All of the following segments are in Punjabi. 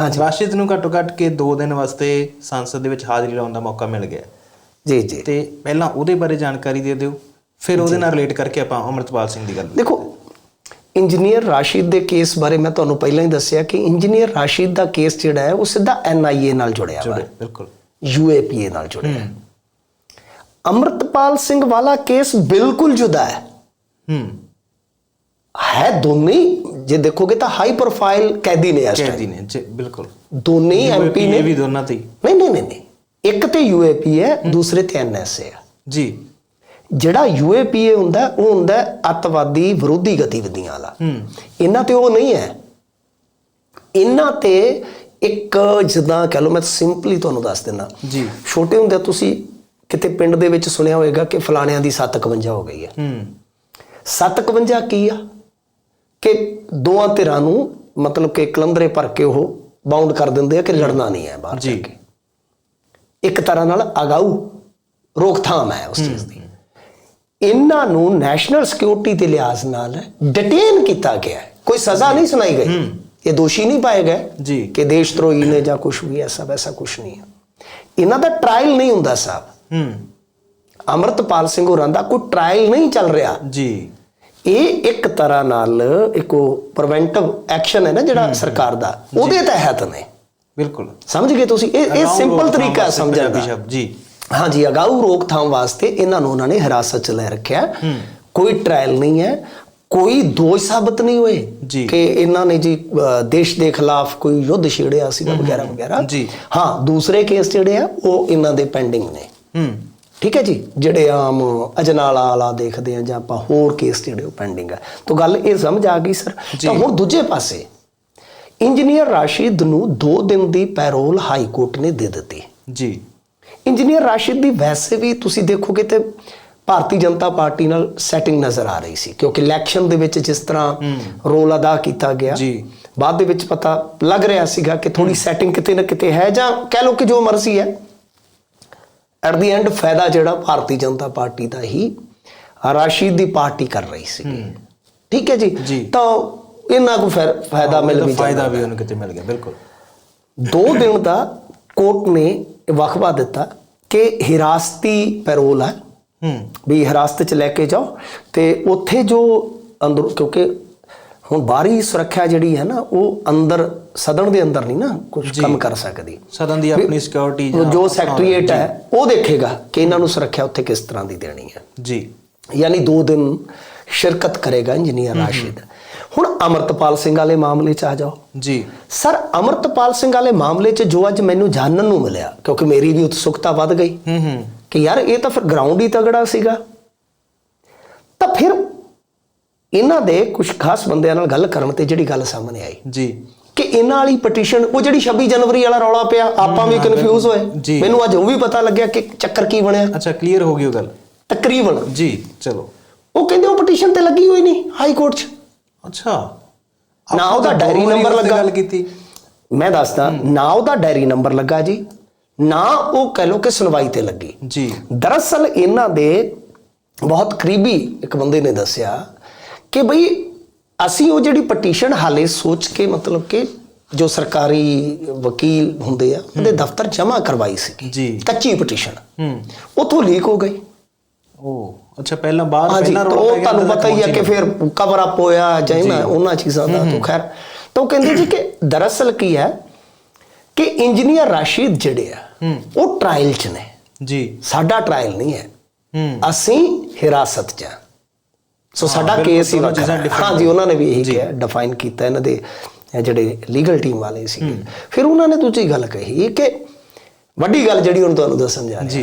ਹਾਂਜੀ। ਰਾਸ਼ਿਦ ਨੂੰ ਘੱਟੋ ਘੱਟ ਕੇ 2 ਦਿਨ ਵਾਸਤੇ ਸੰਸਦ ਦੇ ਵਿੱਚ ਹਾਜ਼ਰੀ ਲਾਉਣ ਦਾ ਮੌਕਾ ਮਿਲ ਗਿਆ। ਜੀ ਜੀ। ਤੇ ਪਹਿਲਾਂ ਉਹਦੇ ਬਾਰੇ ਜਾਣਕਾਰੀ ਦੇ ਦਿਓ ਫਿਰ ਉਹਦੇ ਨਾਲ ਰਿਲੇਟ ਕਰਕੇ ਆਪਾਂ ਅਮਰਤਪਾਲ ਸਿੰਘ ਦੀ ਗੱਲ ਦੇਖੋ ਇੰਜੀਨੀਅਰ ਰਾਸ਼ਿਦ ਦੇ ਕੇਸ ਬਾਰੇ ਮੈਂ ਤੁਹਾਨੂੰ ਪਹਿਲਾਂ ਹੀ ਦੱਸਿਆ ਕਿ ਇੰਜੀਨੀਅਰ ਰਾਸ਼ਿਦ ਦਾ ਕੇਸ ਜਿਹੜਾ ਹੈ ਉਹ ਸਿੱਧਾ ਐਨਆਈਏ ਨਾਲ ਜੁੜਿਆ ਹੋਇਆ। ਹੈ ਬਿਲਕੁਲ। ਯੂਏਪੀਏ ਨਾਲ ਜੁੜਿਆ। ਹੈ। ਅਮਰਤਪਾਲ ਸਿੰਘ ਵਾਲਾ ਕੇਸ ਬਿਲਕੁਲ ਜੁਦਾ ਹੈ। ਹੂੰ। ਹੈ ਦੋਨੇ ਜੇ ਦੇਖੋਗੇ ਤਾਂ ਹਾਈ ਪ੍ਰੋਫਾਈਲ ਕੈਦੀ ਨੇ ਇਸ। ਕੈਦੀ ਨੇ ਜੀ ਬਿਲਕੁਲ। ਦੋਨੇ ਐਮਪੀ ਨੇ। ਇਹ ਵੀ ਦੋਨਾਂ ਤੇ। ਨਹੀਂ ਨਹੀਂ ਨਹੀਂ ਇੱਕ ਤੇ ਯੂਏਪੀ ਹੈ ਦੂਸਰੇ ਤੇ ਐਨਐਸਏ ਹੈ ਜੀ। ਜਿਹੜਾ ਯੂਏਪੀਏ ਹੁੰਦਾ ਉਹ ਹੁੰਦਾ ਅੱਤਵਾਦੀ ਵਿਰੋਧੀ ਗਤੀਵਿਧੀਆਂ ਵਾਲਾ। ਇਹਨਾਂ ਤੇ ਉਹ ਨਹੀਂ ਹੈ। ਇਹਨਾਂ ਤੇ ਇੱਕ ਜਿੱਦਾਂ ਕਹ ਲਓ ਮੈਂ ਸਿੰਪਲੀ ਤੁਹਾਨੂੰ ਦੱਸ ਦਿੰਦਾ। ਜੀ। ਛੋਟੇ ਹੁੰਦੇ ਤੁਸੀਂ ਕਿਤੇ ਪਿੰਡ ਦੇ ਵਿੱਚ ਸੁਣਿਆ ਹੋਵੇਗਾ ਕਿ ਫਲਾਣਿਆਂ ਦੀ 751 ਹੋ ਗਈ ਹੈ। ਹੂੰ। 751 ਕੀ ਆ? ਕਿ ਦੋਆਂ ਧਿਰਾਂ ਨੂੰ ਮਤਲਬ ਕਿ ਕਲੰਦਰੇ ਭਰ ਕੇ ਉਹ ਬਾਉਂਡ ਕਰ ਦਿੰਦੇ ਆ ਕਿ ਲੜਨਾ ਨਹੀਂ ਹੈ ਬਾਹਰ ਜੀ। ਕੇ। ਇੱਕ ਤਰ੍ਹਾਂ ਨਾਲ ਅਗਾਊ ਰੋਕਥਾਮ ਹੈ ਉਸ ਚੀਜ਼ ਦੀ। ਇਹਨਾਂ ਨੂੰ ਨੈਸ਼ਨਲ ਸਿਕਿਉਰਿਟੀ ਦੇ ਲਿਹਾਜ਼ ਨਾਲ ਡਿਟੇਨ ਕੀਤਾ ਗਿਆ ਕੋਈ ਸਜ਼ਾ ਨਹੀਂ ਸੁਣਾਈ ਗਈ। ਇਹ ਦੋਸ਼ੀ ਨਹੀਂ ਪਾਏ ਗਏ। ਜੀ। ਕਿ ਦੇਸ਼ ਧਰੋਹੀ ਨੇ ਜਾਂ ਕੁਝ ਵੀ ਐਸਾ ਵੈਸਾ ਕੁਝ ਨਹੀਂ ਹੈ। ਇਹਨਾਂ ਦਾ ਟ੍ਰਾਇਲ ਨਹੀਂ ਹੁੰਦਾ ਸਾਹਿਬ। ਹੂੰ। ਅਮਰਤਪਾਲ ਸਿੰਘ ਹੋਰਾਂ ਦਾ ਕੋਈ ਟ੍ਰਾਇਲ ਨਹੀਂ ਚੱਲ ਰਿਹਾ। ਜੀ। ਇਹ ਇੱਕ ਤਰ੍ਹਾਂ ਨਾਲ ਇੱਕ ਪ੍ਰੀਵੈਂਟਿਵ ਐਕਸ਼ਨ ਹੈ ਨਾ ਜਿਹੜਾ ਸਰਕਾਰ ਦਾ। ਉਹਦੇ ਤਹਿਤ ਨੇ। ਬਿਲਕੁਲ। ਸਮਝ ਗਏ ਤੁਸੀਂ? ਇਹ ਇਹ ਸਿੰਪਲ ਤਰੀਕਾ ਸਮਝਣ ਦਾ। ਜੀ। ਹਾਂਜੀ ਅਗਾਊ ਰੋਕਥਾਮ ਵਾਸਤੇ ਇਹਨਾਂ ਨੂੰ ਉਹਨਾਂ ਨੇ ਹਿਰਾਸਤ 'ਚ ਲੈ ਰੱਖਿਆ। ਕੋਈ ਟ੍ਰਾਇਲ ਨਹੀਂ ਹੈ ਕੋਈ ਦੋਸ਼ ਸਾਬਤ ਨਹੀਂ ਹੋਏ। ਕਿ ਇਹਨਾਂ ਨੇ ਜੀ ਦੇਸ਼ ਦੇ ਖਿਲਾਫ ਕੋਈ ਯੁੱਧ ਛੇੜਿਆ ਸੀਗਾ ਵਗੈਰਾ ਵਗੈਰਾ। ਜੀ। ਹਾਂ ਦੂਸਰੇ ਕੇਸ ਜਿਹੜੇ ਆ ਉਹ ਇਹਨਾਂ ਦੇ ਪੈਂਡਿੰਗ ਨੇ। ਹੂੰ। ਠੀਕ ਹੈ ਜੀ? ਜਿਹੜੇ ਆਮ ਅਜਨਾਲਾ ਵਾਲਾ ਦੇਖਦੇ ਆ ਜਾਂ ਆਪਾਂ ਹੋਰ ਕੇਸ ਜਿਹੜੇ ਉਹ ਪੈਂਡਿੰਗ ਹੈ ਤਾਂ ਗੱਲ ਇਹ ਸਮਝ ਆ ਗਈ ਸਰ। ਤਾਂ ਹੁਣ ਦੂਜੇ ਪਾਸੇ ਇੰਜੀਨੀਅਰ ਰਾਸ਼ਿਦ ਨੂੰ 2 ਦਿਨ ਦੀ ਪੈਰੋਲ ਹਾਈ ਕੋਰਟ ਨੇ ਦੇ ਦਿੱਤੀ। ਜੀ। ਇੰਜੀਨੀਅਰ ਰਾਸ਼ਿਦ ਦੀ ਵੈਸੇ ਵੀ ਤੁਸੀਂ ਦੇਖੋਗੇ ਤੇ ਭਾਰਤੀ ਜਨਤਾ ਪਾਰਟੀ ਨਾਲ ਸੈਟਿੰਗ ਨਜ਼ਰ ਆ ਰਹੀ ਸੀ ਕਿਉਂਕਿ ਇਲੈਕਸ਼ਨ ਦੇ ਵਿੱਚ ਜਿਸ ਤਰ੍ਹਾਂ ਰੋਲ ਅਦਾ ਕੀਤਾ ਗਿਆ ਜੀ। ਬਾਅਦ ਦੇ ਵਿੱਚ ਪਤਾ ਲੱਗ ਰਿਹਾ ਸੀਗਾ ਕਿ ਥੋੜੀ ਸੈਟਿੰਗ ਕਿਤੇ ਨਾ ਕਿਤੇ ਹੈ ਜਾਂ ਕਹਿ ਲਓ ਕਿ ਜੋ ਮਰਜ਼ੀ ਹੈ। ਐਟ ਦੀ ਐਂਡ ਫਾਇਦਾ ਜਿਹੜਾ ਭਾਰਤੀ ਜਨਤਾ ਪਾਰਟੀ ਦਾ ਹੀ ਰਾਸ਼ਿਦ ਦੀ ਪਾਰਟੀ ਕਰ ਰਹੀ ਸੀ। ਠੀਕ ਹੈ ਜੀ। ਤਾਂ ਇਹਨਾਂ ਫਾਇ- ਫਾਇਦਾ ਮਿਲ ਵੀ ਫਾਇਦਾ ਵੀ ਉਹਨੂੰ ਕਿਤੇ ਮਿਲ ਗਿਆ ਬਿਲਕੁਲ। ਦੋ ਦਿਨ ਦਾ ਕੋਰਟ ਨੇ ਵਕਫਾ ਦਿੱਤਾ ਕਿ ਹਿਰਾਸਤੀ ਪੈਰੋਲ ਹੈ। ਹੂੰ। ਵੀ ਹਿਰਾਸਤ 'ਚ ਲੈ ਕੇ ਜਾਓ ਤੇ ਉੱਥੇ ਜੋ ਅੰਦਰ ਕਿਉਂਕਿ ਹੁਣ ਬਾਹਰੀ ਸੁਰੱਖਿਆ ਜਿਹੜੀ ਹੈ ਨਾ ਉਹ ਅੰਦਰ ਸਦਨ ਦੇ ਅੰਦਰ ਨਹੀਂ ਨਾ ਕੁਝ ਕੰਮ ਕਰ ਸਕਦੀ। ਸਦਨ ਦੀ ਆਪਣੀ ਸਿਕਿਉਰਿਟੀ ਜੋ ਸੈਕਟਰੀਏਟ ਹੈ ਉਹ ਦੇਖੇਗਾ ਕਿ ਇਹਨਾਂ ਨੂੰ ਸੁਰੱਖਿਆ ਉੱਥੇ ਕਿਸ ਤਰ੍ਹਾਂ ਦੀ ਦੇਣੀ ਹੈ। ਜੀ। ਯਾਨੀ ਦੋ ਦਿਨ ਸ਼ਿਰਕਤ ਕਰੇਗਾ ਇੰਜੀਨੀਅਰ ਰਾਸ਼ਿਦ। ਹੁਣ ਅਮਰਤਪਾਲ ਸਿੰਘ ਵਾਲੇ ਮਾਮਲੇ 'ਚ ਆ ਜਾਓ। ਜੀ। ਸਰ ਅਮਰਤਪਾਲ ਸਿੰਘ ਵਾਲੇ ਮਾਮਲੇ 'ਚ ਜੋ ਅੱਜ ਮੈਨੂੰ ਜਾਣਨ ਨੂੰ ਮਿਲਿਆ ਕਿਉਂਕਿ ਮੇਰੀ ਵੀ ਉਤਸੁਕਤਾ ਵੱਧ ਗਈ ਹੂੰ ਹੂੰ ਕਿ ਯਾਰ ਇਹ ਤਾਂ ਫਿਰ ਗਰਾਊਂਡ ਹੀ ਤਗੜਾ ਸੀਗਾ ਤਾਂ ਫਿਰ ਇਹਨਾਂ ਦੇ ਕੁਝ ਖਾਸ ਬੰਦਿਆਂ ਨਾਲ ਗੱਲ ਕਰਨ ਤੇ ਜਿਹੜੀ ਗੱਲ ਸਾਹਮਣੇ ਆਈ। ਜੀ। ਕਿ ਇਹਨਾਂ ਵਾਲੀ ਪਟੀਸ਼ਨ ਉਹ ਜਿਹੜੀ 26 ਜਨਵਰੀ ਵਾਲਾ ਰੌਲਾ ਪਿਆ ਆਪਾਂ ਵੀ ਕਨਫਿਊਜ਼ ਹੋਏ। ਮੈਨੂੰ ਅੱਜ ਉਹ ਵੀ ਪਤਾ ਲੱਗਿਆ ਕਿ ਚੱਕਰ ਕੀ ਬਣਿਆ। ਅੱਛਾ ਕਲੀਅਰ ਹੋ ਗਈ ਉਹ ਗੱਲ। ਤਕਰੀਬਨ। ਜੀ ਚਲੋ। ਉਹ ਕਹਿੰਦੇ ਉਹ ਪਟੀਸ਼ਨ ਤੇ ਲੱਗੀ ਹੋਈ ਨਹੀਂ ਹਾਈ ਕੋਰਟ 'ਚ। ਅੱਛਾ। ਨਾ ਉਹਦਾ ਡਾਇਰੀ ਨੰਬਰ ਲੱਗਾ। ਗੱਲ ਕੀਤੀ। ਮੈਂ ਦੱਸਦਾ ਨਾ ਉਹਦਾ ਡਾਇਰੀ ਨੰਬਰ ਲੱਗਾ ਜੀ ਨਾ ਉਹ ਕਹਿ ਲੋ ਕਿ ਸੁਣਵਾਈ ਤੇ ਲੱਗੀ। ਜੀ। ਦਰਅਸਲ ਇਹਨਾਂ ਦੇ ਬਹੁਤ ਕਰੀਬੀ ਇੱਕ ਬੰਦੇ ਨੇ ਦੱਸਿਆ ਕਿ ਬਈ ਅਸੀਂ ਉਹ ਜਿਹੜੀ ਪਟੀਸ਼ਨ ਹਾਲੇ ਸੋਚ ਕੇ ਮਤਲਬ ਕਿ ਜੋ ਸਰਕਾਰੀ ਵਕੀਲ ਹੁੰਦੇ ਆ ਉਹਦੇ ਦਫ਼ਤਰ ਜਮ੍ਹਾਂ ਕਰਵਾਈ ਸੀ ਜੀ। ਕੱਚੀ ਪਟੀਸ਼ਨ ਹੂੰ। ਉਥੋਂ ਲੀਕ ਹੋ ਗਈ। ਉਹ ਅੱਛਾ ਪਹਿਲਾਂ ਬਾਹਰ ਪਹਿਲਾਂ ਰੌਲਾ ਉਹ ਤੁਹਾਨੂੰ ਪਤਾ ਹੀ ਤੱਕ ਕਿ ਫਿਰ ਕਵਰ ਅਪ ਹੋਇਆ ਜਾਂ ਨਾ ਉਹਨਾਂ ਚੀਜ਼ਾਂ ਦਾ ਤਾਂ ਖੈਰ। ਤਾਂ ਉਹ ਕਹਿੰਦੇ ਜੀ ਕਿ ਦਰਅਸਲ ਕੀ ਹੈ ਕਿ ਇੰਜੀਨੀਅਰ ਰਾਸ਼ਿਦ ਜਿਹੜੇ ਆ ਉਹ ਟ੍ਰਾਇਲ 'ਚ ਨੇ। ਜੀ। ਸਾਡਾ ਟ੍ਰਾਇਲ ਨਹੀਂ ਹੈ। ਹੂੰ। ਅਸੀਂ ਹਿਰਾਸਤ 'ਚ ਹਾਂ ਸੋ ਸਾਡਾ ਕੇਸ ਹੀ ਹੈ। ਹਾਂਜੀ ਉਹਨਾਂ ਨੇ ਵੀ ਇਹੀ ਕਿਹਾ ਡਿਫਾਈਨ ਕੀਤਾ ਇਹਨਾਂ ਦੇ ਜਿਹੜੇ ਲੀਗਲ ਟੀਮ ਵਾਲੇ ਸੀ ਫਿਰ ਉਹਨਾਂ ਨੇ ਦੂਜੀ ਗੱਲ ਕਹੀ ਕਿ ਵੱਡੀ ਗੱਲ ਜਿਹੜੀ ਹੁਣ ਤੁਹਾਨੂੰ ਦੱਸਣ ਜਾ ਰਿਹਾ ਜੀ।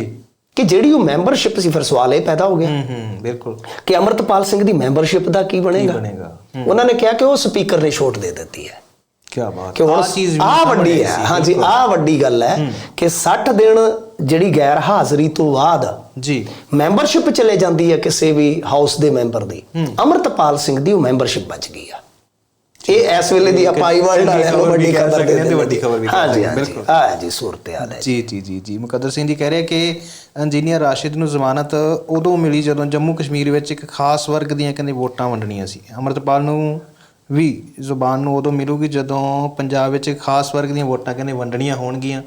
ਕਿ ਜਿਹੜੀ ਉਹ ਮੈਂਬਰਸ਼ਿਪ ਸੀ ਫਿਰ ਸਵਾਲ ਇਹ ਪੈਦਾ ਹੋ ਗਿਆ। ਹੂੰ ਹੂੰ ਬਿਲਕੁਲ। ਕਿ ਅਮਰਤਪਾਲ ਸਿੰਘ ਦੀ ਮੈਂਬਰਸ਼ਿਪ ਦਾ ਕੀ ਬਣੇਗਾ? ਬਣੇਗਾ? ਉਹਨਾਂ ਨੇ ਕਿਹਾ ਕਿ ਉਹ ਸਪੀਕਰ ਨੇ ਛੋਟ ਦੇ ਦਿੱਤੀ ਹੈ। ਕੀ ਬਾਤ। ਹੁਣ ਆਹ ਚੀਜ਼ ਵੀ ਆ ਵੱਡੀ ਹੈ। ਹਾਂਜੀ ਬਿਲਕੁਲ। ਆ ਵੱਡੀ ਗੱਲ ਹੈ ਕਿ 60 ਦਿਨ ਜਿਹੜੀ ਗੈਰ ਹਾਜ਼ਰੀ ਤੋਂ ਬਾਅਦ ਜੀ। ਮੈਂਬਰਸ਼ਿਪ ਚਲੇ ਜਾਂਦੀ ਹੈ ਕਿਸੇ ਵੀ ਹਾਊਸ ਦੇ ਮੈਂਬਰ ਦੀ ਅਮਰਤਪਾਲ ਸਿੰਘ ਦੀ ਉਹ ਮੈਂਬਰਸ਼ਿਪ ਬਚ ਗਈ ਆ। ਇਹ ਇਸ ਵੇਲੇ ਦੀ ਆਪਾਂ ਆਈ ਵਰਲਡ ਵਾਲਿਆਂ ਨੂੰ ਵੱਡੀ ਖਬਰ ਦੇ ਹਾਂ ਤੇ ਵੱਡੀ ਖਬਰ ਵੀ ਹਾਂਜੀ ਹਾਂ, ਬਿਲਕੁਲ। ਆ ਜੀ ਸੂਰਤ ਹਾਲ ਹੈ ਜੀ। ਜੀ ਜੀ ਜੀ ਮੁਕੱਦਰ ਸਿੰਘ ਜੀ ਕਹਿ ਰਿਹਾ ਕਿ ਇੰਜੀਨੀਅਰ ਰਾਸ਼ਿਦ ਨੂੰ ਜ਼ਮਾਨਤ ਉਦੋਂ ਮਿਲੀ ਜਦੋਂ ਜੰਮੂ ਕਸ਼ਮੀਰ ਵਿੱਚ ਇੱਕ ਖਾਸ ਵਰਗ ਦੀਆਂ ਕਹਿੰਦੇ ਵੋਟਾਂ ਵੰਡਣੀਆਂ ਸੀ। ਅਮਰਤਪਾਲ ਨੂੰ ਵੀ ਜ਼ੁਬਾਨ ਨੂੰ ਉਦੋਂ ਮਿਲੂਗੀ ਜਦੋਂ ਪੰਜਾਬ ਵਿੱਚ ਖਾਸ ਵਰਗ ਦੀਆਂ ਵੋਟਾਂ ਕਹਿੰਦੇ ਵੰਡਣੀਆਂ ਹੋਣਗੀਆਂ।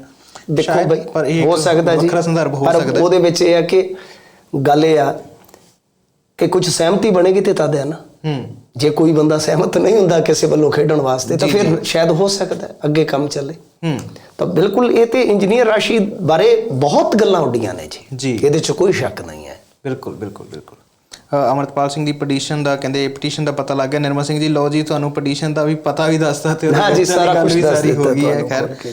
ਦੇਖੋ ਬਈ ਹੋ ਸਕਦਾ ਜੀ ਵੱਖਰਾ ਸੰਦਰਭ ਹੋ ਸਕਦਾ। ਉਹਦੇ ਵਿੱਚ ਇਹ ਆ ਕਿ ਗੱਲ ਇਹ ਆ ਕਿ ਕੁਝ ਸਹਿਮਤੀ ਬਣੇਗੀ ਤੇ ਤਦ ਹੈ ਨਾ। ਹੂੰ। ਜੇ ਕੋਈ ਬੰਦਾ ਸਹਿਮਤ ਨਹੀਂ ਹੁੰਦਾ ਕਿਸੇ ਵੱਲੋਂ ਖੇਡਣ ਵਾਸਤੇ ਤਾਂ ਫਿਰ ਸ਼ਾਇਦ ਹੋ ਸਕਦਾ ਅੱਗੇ ਕੰਮ ਚੱਲੇ। ਹੂੰ। ਤਾਂ ਬਿਲਕੁਲ ਇਹ ਤੇ ਇੰਜੀਨੀਅਰ ਰਾਸ਼ੀ ਬਾਰੇ ਬਹੁਤ ਗੱਲਾਂ ਉੱਡੀਆਂ ਨੇ ਜੀ। ਇਹਦੇ 'ਚ ਕੋਈ ਸ਼ੱਕ ਨਹੀਂ ਹੈ। ਬਿਲਕੁਲ ਬਿਲਕੁਲ ਬਿਲਕੁਲ। ਅਮਰਤਪਾਲ ਸਿੰਘ ਦੀ ਪਟੀਸ਼ਨ ਦਾ ਕਹਿੰਦੇ ਪਟੀਸ਼ਨ ਦਾ ਪਤਾ ਲੱਗ ਗਿਆ। ਨਿਰਮਲ ਸਿੰਘ ਜੀ ਲਓ ਜੀ ਤੁਹਾਨੂੰ ਪਟੀਸ਼ਨ ਦਾ ਵੀ ਪਤਾ ਵੀ ਦੱਸਤਾ ਤੇ ਉਹਦੇ ਹਾਂ ਜੀ, ਵਿੱਚ ਸਾਰਾ ਹੋ ਦਿੱਤਾ ਗਈ ਹੈ ਖੈਰ।